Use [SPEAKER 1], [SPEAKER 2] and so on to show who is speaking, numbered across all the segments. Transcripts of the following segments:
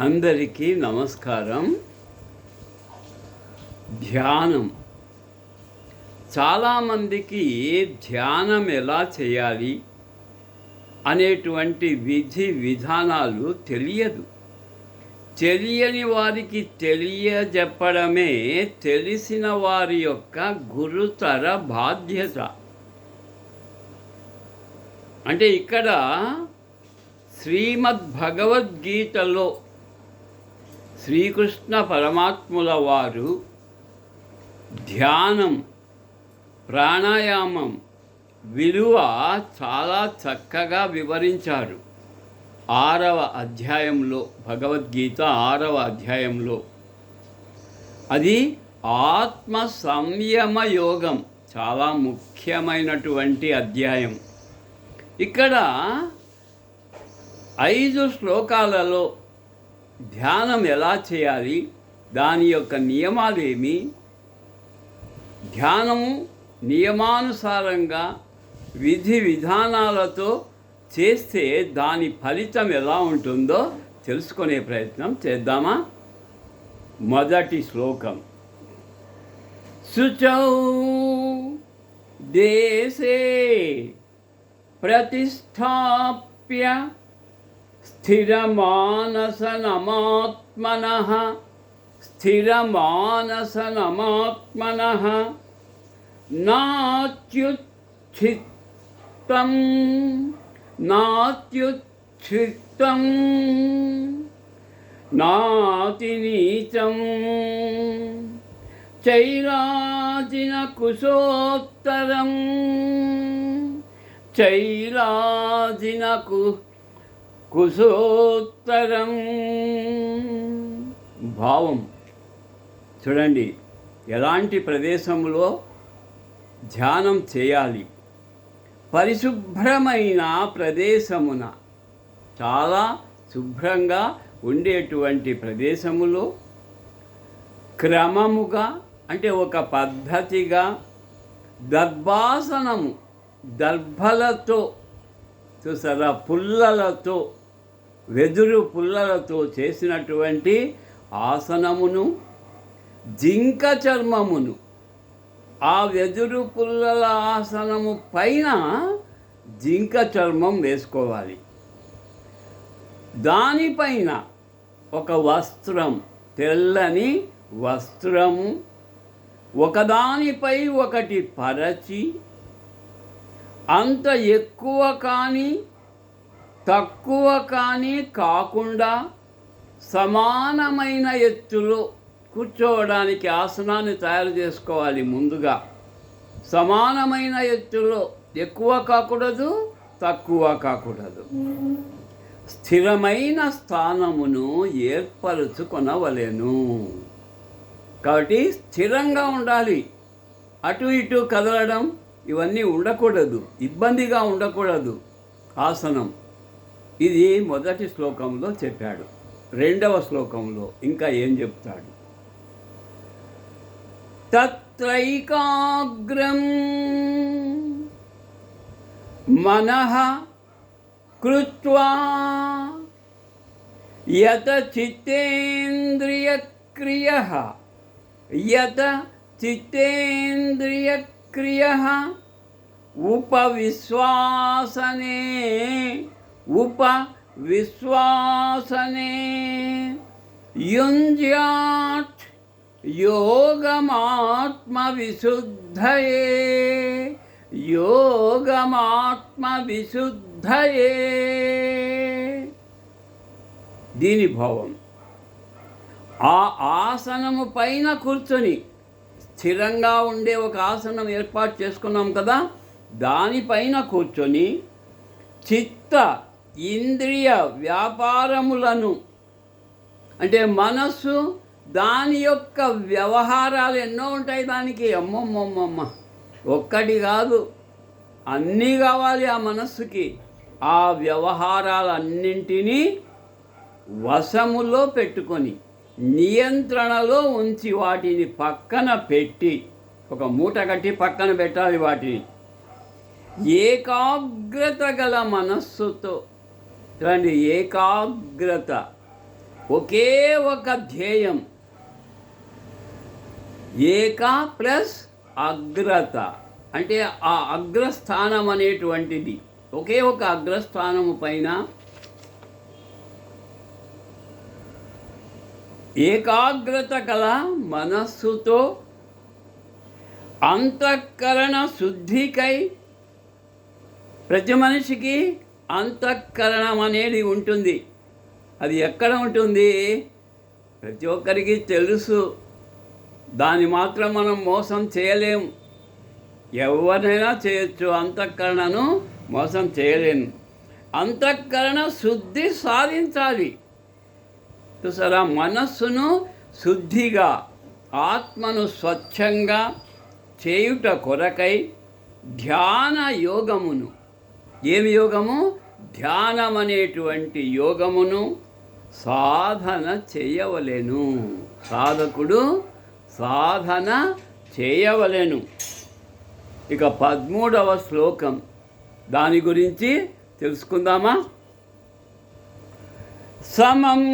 [SPEAKER 1] అందరికీ నమస్కారం. ధ్యానం. చాలామందికి ధ్యానం ఎలా చేయాలి అనేటువంటి విధి విధానాలు తెలియదు. తెలియని వారికి తెలియజెప్పడమే తెలిసిన వారి యొక్క గురుతర బాధ్యత. అంటే ఇక్కడ శ్రీమద్ భగవద్గీతలో శ్రీకృష్ణ పరమాత్ముల వారు ధ్యానం ప్రాణాయామం విలువ చాలా చక్కగా వివరించారు. ఆరవ అధ్యాయంలో భగవద్గీత ఆరవ అధ్యాయంలో. అది ఆత్మ సంయమ యోగం చాలా ముఖ్యమైనటువంటి అధ్యాయం. ఇక్కడ ఐదు శ్లోకాలలో ధ్యానం ఎలా చేయాలి? దాని యొక్క నియమాలు ఏమి ధ్యానము నియమానుసారంగా విధి విధానాలతో చేస్తే దాని ఫలితం ఎలా ఉంటుందో తెలుసుకునే ప్రయత్నం చేద్దామా? మొదటి శ్లోకం. శుచౌ దేశే ప్రతిష్టాప్య స్థిరమానసనమాత్మన స్థిరమానసనమాత్మన నాత్యుచ్ఛిత్తం నాత్యుచ్ఛిత్తం నాతినీచం చైరాజిన కుశోత్తరం చైరాజినకు కుశోత్తరం. భావం. చూడండి ఎలాంటి ప్రదేశంలో ధ్యానం చేయాలి? పరిశుభ్రమైన ప్రదేశమున. చాలా శుభ్రంగా ఉండేటువంటి ప్రదేశములో క్రమముగా అంటే ఒక పద్ధతిగా దర్భాసనము దర్భలతో చూసారా పుల్లలతో వెదురు పుల్లలతో చేసినటువంటి ఆసనమును జింక చర్మమును ఆ వెదురు పుల్లల ఆసనము పైన జింక చర్మం వేసుకోవాలి. దానిపైన ఒక వస్త్రం తెల్లని వస్త్రము ఒకదానిపై ఒకటి పరచి అంత ఎక్కువ కానీ తక్కువ కానీ కాకుండా సమానమైన ఎత్తులో కూర్చోవడానికి ఆసనాన్ని తయారు చేసుకోవాలి ముందుగా. సమానమైన ఎత్తులో ఎక్కువ కాకూడదు తక్కువ కాకూడదు. స్థిరమైన స్థానమును ఏర్పరచుకొనవలేను. కాబట్టి స్థిరంగా ఉండాలి. అటు ఇటు కదలడం ఇవన్నీ ఉండకూడదు. ఇబ్బందిగా ఉండకూడదు. ఆసనం. ఇది మొదటి శ్లోకంలో చెప్పాడు. రెండవ శ్లోకంలో ఇంకా ఏం చెప్తాడు? తత్రైకాగ్రం మనః కృత్వా యత చిత్తేంద్రియక్రియ యత చిత్తేంద్రియక్రియ ఉపవిశ్వాసనే ఉపవిశ్వాసనే యుంజ్యాట్ యోగమాత్మవిశుద్ధయే యోగమాత్మవిశుద్ధయే. దీని భావం ఆ ఆసనము పైన కూర్చొని స్థిరంగా ఉండే ఒక ఆసనం ఏర్పాటు చేసుకున్నాం కదా దానిపైన కూర్చొని చిత్త ఇంద్రియ వ్యాపారములను అంటే మనస్సు దాని యొక్క వ్యవహారాలు ఎన్నో ఉంటాయి దానికి. అమ్మమ్మమ్మమ్మ. ఒక్కటి కాదు అన్నీ కావాలి ఆ మనస్సుకి. ఆ వ్యవహారాలన్నింటినీ వశములో పెట్టుకొని నియంత్రణలో ఉంచి వాటిని పక్కన పెట్టి ఒక మూట కట్టి పక్కన పెట్టాలి వాటిని. ఏకాగ్రత గల మనస్సుతో చూడండి ఏకాగ్రత. ఒకే ఒక ధ్యేయం. ఏక ప్లస్ అగ్రత. అంటే ఆ అగ్రస్థానం అనేటువంటిది. ఒకే ఒక అగ్రస్థానము పైన ఏకాగ్రత కల మనస్సుతో అంతఃకరణ శుద్ధికై ప్రతి మనిషికి అంతఃకరణం అనేది ఉంటుంది. అది ఎక్కడ ఉంటుంది? ప్రతి ఒక్కరికి తెలుసు. దాన్ని మాత్రం మనం మోసం చేయలేం. ఎవరినైనా చేయొచ్చు. అంతఃకరణను మోసం చేయలేము అంతఃకరణ శుద్ధి సాధించాలి. చూసారా? మనస్సును శుద్ధిగా ఆత్మను స్వచ్ఛంగా చేయుట కొరకై ధ్యాన యోగమును ఏమి యోగము? ధ్యానం అనేటువంటి యోగమును సాధన చేయవలెను. సాధకుడు సాధన చేయవలెను. ఇక పదమూడవ శ్లోకం. దాని గురించి తెలుసుకుందామా? సమం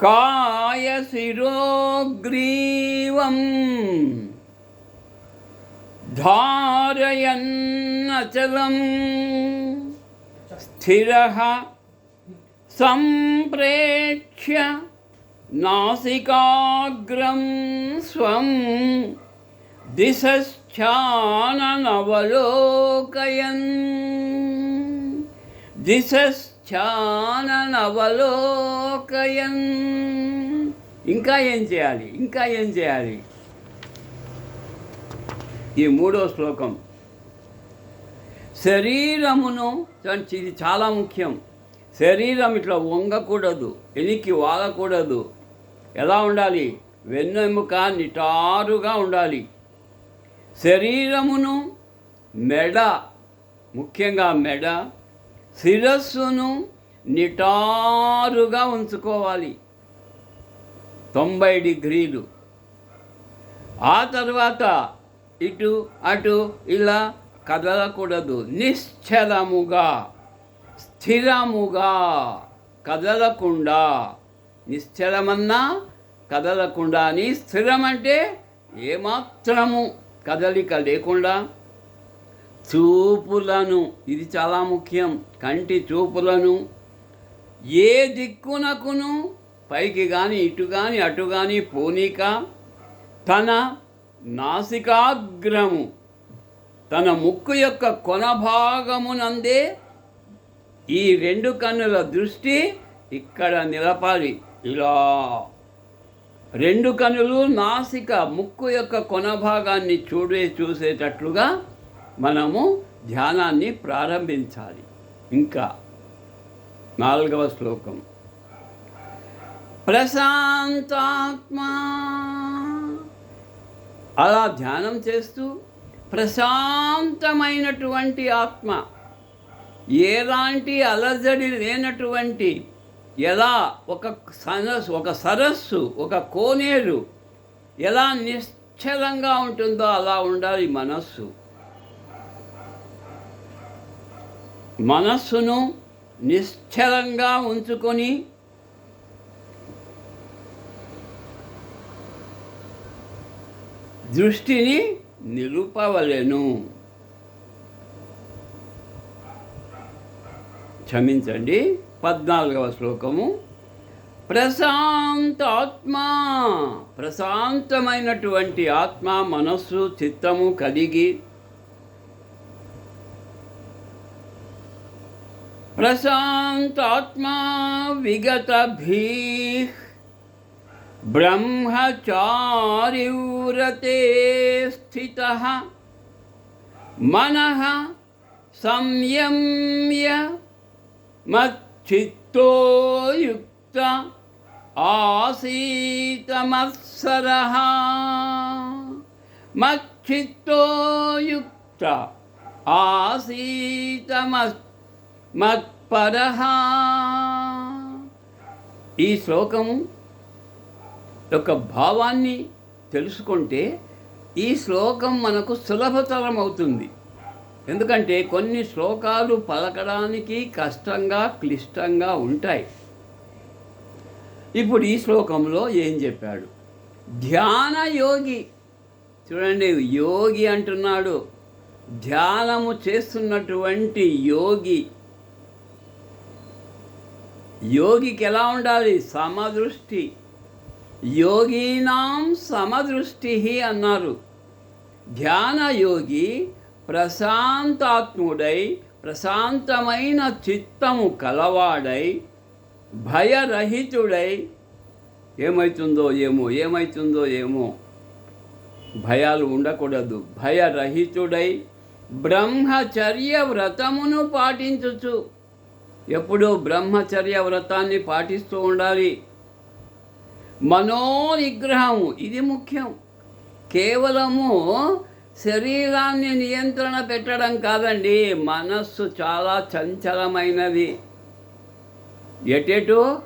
[SPEAKER 1] కాయశిరోగ్రీవం ధారయన్నచలం స్థిర సంప్రేక్ష్య నాసికాగ్రం స్వం దిశాననవలోకయన్ దిశాననవలోకయన్ ఇంకా ఏం చేయాలి? ఇంకా ఏం చేయాలి? ఈ మూడో శ్లోకం. శరీరమును చూడండి, ఇది చాలా ముఖ్యం. శరీరం ఇట్లా వంగకూడదు ఎనికి వాలకూడదు. ఎలా ఉండాలి? వెన్నెముక నిటారుగా ఉండాలి. శరీరమును మెడ ముఖ్యంగా మెడ శిరస్సును నిటారుగా ఉంచుకోవాలి. తొంభై డిగ్రీలు. ఆ తర్వాత ఇటు అటు ఇలా కదలకూడదు. నిశ్చలముగా స్థిరముగా కదలకుండా. నిశ్చలమన్నా కదలకుండా. అని స్థిరమంటే ఏమాత్రము కదలిక లేకుండా. చూపులను ఇది చాలా ముఖ్యం కంటి చూపులను ఏ దిక్కునకును పైకి కానీ ఇటు కానీ అటు కానీ పోనీక తన నాసికాగ్రము. తన ముక్కు యొక్క కొన భాగమునందే ఈ రెండు కన్నుల దృష్టి ఇక్కడ నిలపాలి. ఇలా. రెండు కన్నులు నాసిక ముక్కు యొక్క కొన భాగాన్ని చూడే చూసేటట్లుగా మనము ధ్యానాన్ని ప్రారంభించాలి. ఇంకా నాలుగవ శ్లోకం. ప్రశాంతాత్మా. అలా ధ్యానం చేస్తూ ప్రశాంతమైనటువంటి ఆత్మ ఎలాంటి అలజడి లేనటువంటి ఎలా ఒక సరస్సు ఒక సరస్సు ఒక కోనేరు ఎలా నిశ్చలంగా ఉంటుందో అలా ఉండాలి మనస్సు. మనస్సును నిశ్చలంగా ఉంచుకొని దృష్టిని నిలుపవలెను క్షమించండి. పద్నాలుగవ శ్లోకము. ప్రశాంతాత్మ ప్రశాంతమైనటువంటి ఆత్మ మనస్సు చిత్తము కలిగి ప్రశాంతాత్మా విగతభీ ब्रह्मचार्युरते स्थितः। मनः संयम्य मच्चित्तो युक्त आसीतमत्सरः मच्चित्तो युक्त आसीतमस् मत्परः। ई श्लोकम् యొక్క భావాన్ని తెలుసుకుంటే ఈ శ్లోకం మనకు సులభతరం అవుతుంది ఎందుకంటే కొన్ని శ్లోకాలు పలకడానికి కష్టంగా క్లిష్టంగా ఉంటాయి. ఇప్పుడు ఈ శ్లోకంలో ఏం చెప్పాడు? ధ్యాన యోగి. చూడండి యోగి అంటున్నాడు. ధ్యానము చేస్తున్నటువంటి యోగి. యోగికి ఎలా ఉండాలి? సమదృష్టి. యోగీనాం సమదృష్టి అన్నారు. ధ్యాన యోగి ప్రశాంతాత్ముడై ప్రశాంతమైన చిత్తము కలవాడై భయరహితుడై. ఏమవుతుందో ఏమో ఏమవుతుందో ఏమో. భయాలు ఉండకూడదు. భయరహితుడై బ్రహ్మచర్య వ్రతమును పాటించచ్చు ఎప్పుడూ బ్రహ్మచర్య వ్రతాన్ని పాటిస్తూ ఉండాలి. మనోనిగ్రహము ఇది ముఖ్యం. కేవలము శరీరాన్ని నియంత్రణ పెట్టడం కాదండి మనస్సు చాలా చంచలమైనది. ఎటెటో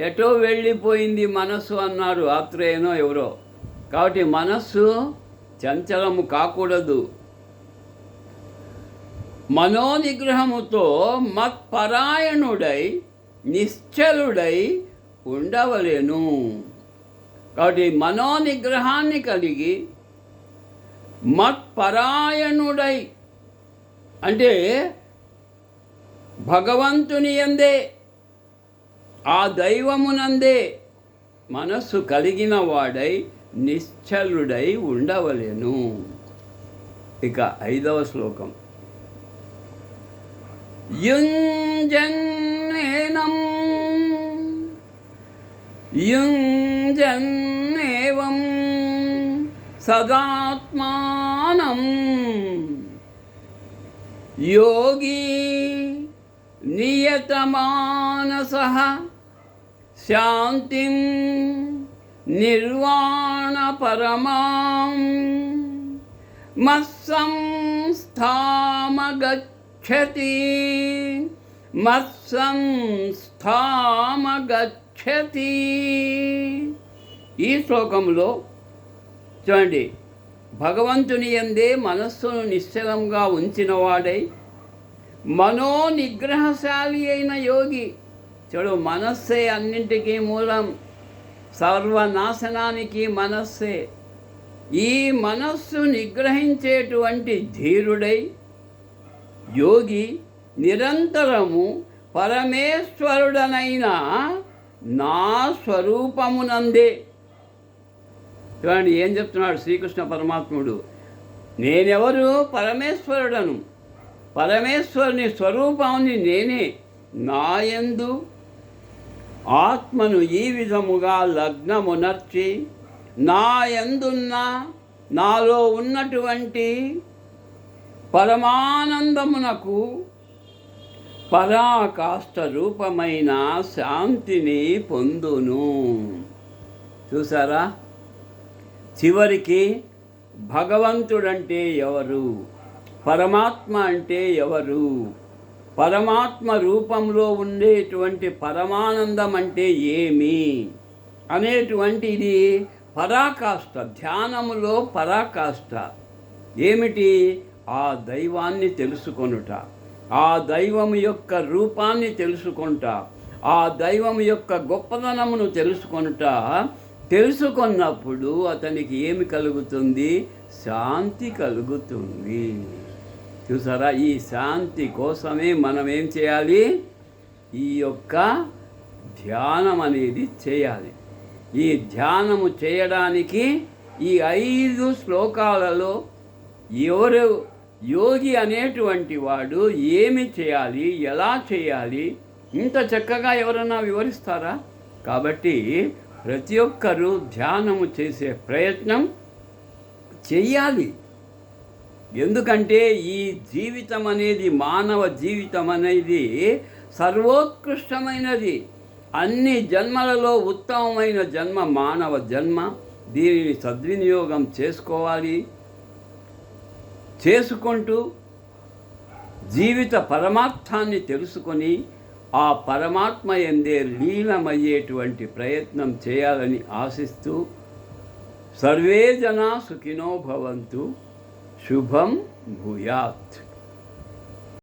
[SPEAKER 1] ఎటో వెళ్ళిపోయింది మనస్సు అన్నారు ఆత్రేయనో ఎవరో. కాబట్టి మనస్సు చంచలము కాకూడదు. మనోనిగ్రహముతో మత్పరాయణుడై నిశ్చలుడై ఉండవలేను. కాబట్టి మనోనిగ్రహాన్ని కలిగి మత్పరాయణుడై అంటే భగవంతుని ఎందే ఆ దైవమునందే మనస్సు కలిగిన వాడై నిశ్చలుడై ఉండవలేను. ఇక ఐదవ శ్లోకం. యుంజన్నేనం युञ्जन्नेवं सदात्मानं योगी नियतमानसः शान्तिं निर्वाणपरमां मत्संस्थामगच्छति मत्संस्थामगच्छ క్షతి. ఈ శ్లోకంలో చూడండి భగవంతుని ఎందే మనస్సును నిశ్చలంగా ఉంచినవాడై మనో నిగ్రహశాలి అయిన యోగి. చూడు మనస్సే అన్నింటికీ మూలం సర్వనాశనానికి మనస్సే. ఈ మనస్సు నిగ్రహించేటువంటి ధీరుడై యోగి నిరంతరము పరమేశ్వరుడనైనా నా స్వరూపమునందే. చూడండి ఏం చెప్తున్నాడు శ్రీకృష్ణ పరమాత్ముడు? నేనెవరు? పరమేశ్వరుడను. పరమేశ్వరుని స్వరూపాన్ని నేనే. నాయందు ఆత్మను ఈ విధముగా లగ్నమునర్చి నాయందున్న నాలో ఉన్నటువంటి పరమానందమునకు పరాకాష్ట రూపమైన శాంతిని పొందును. చూసారా చివరికి భగవంతుడంటే ఎవరు? పరమాత్మ అంటే ఎవరు? పరమాత్మ రూపంలో ఉండేటువంటి పరమానందం అంటే ఏమి? అనేటువంటిది పరాకాష్ట ధ్యానములో పరాకాష్ట ఏమిటి? ఆ దైవాన్ని తెలుసుకొనుట. ఆ దైవం యొక్క రూపాన్ని తెలుసుకుంట ఆ దైవం యొక్క గొప్పదనమును తెలుసుకొనుట. తెలుసుకున్నప్పుడు అతనికి ఏమి కలుగుతుంది? శాంతి కలుగుతుంది. చూసారా? ఈ శాంతి కోసమే మనం ఏం చేయాలి? ఈ యొక్క ధ్యానం అనేది చేయాలి. ఈ ధ్యానము చేయడానికి ఈ ఐదు శ్లోకాలలో ఎవరు యోగి అనేటువంటి వాడు ఏమి చేయాలి ఎలా చేయాలి ఇంత చక్కగా ఎవరన్నా వివరిస్తారా? కాబట్టి ప్రతి ఒక్కరూ ధ్యానము చేసే ప్రయత్నం చెయ్యాలి. ఎందుకంటే ఈ జీవితం అనేది మానవ జీవితం అనేది సర్వోత్కృష్టమైనది. అన్ని జన్మలలో ఉత్తమమైన జన్మ మానవ జన్మ. దీనిని సద్వినియోగం చేసుకోవాలి. చేసుకుంటూ జీవిత పరమార్థాన్ని తెలుసుకొని ఆ పరమాత్మ ఎందే లీనమయ్యేటువంటి ప్రయత్నం చేయాలని ఆశిస్తూ సర్వే జనా సుఖినో భవంతు. శుభం భూయాత్.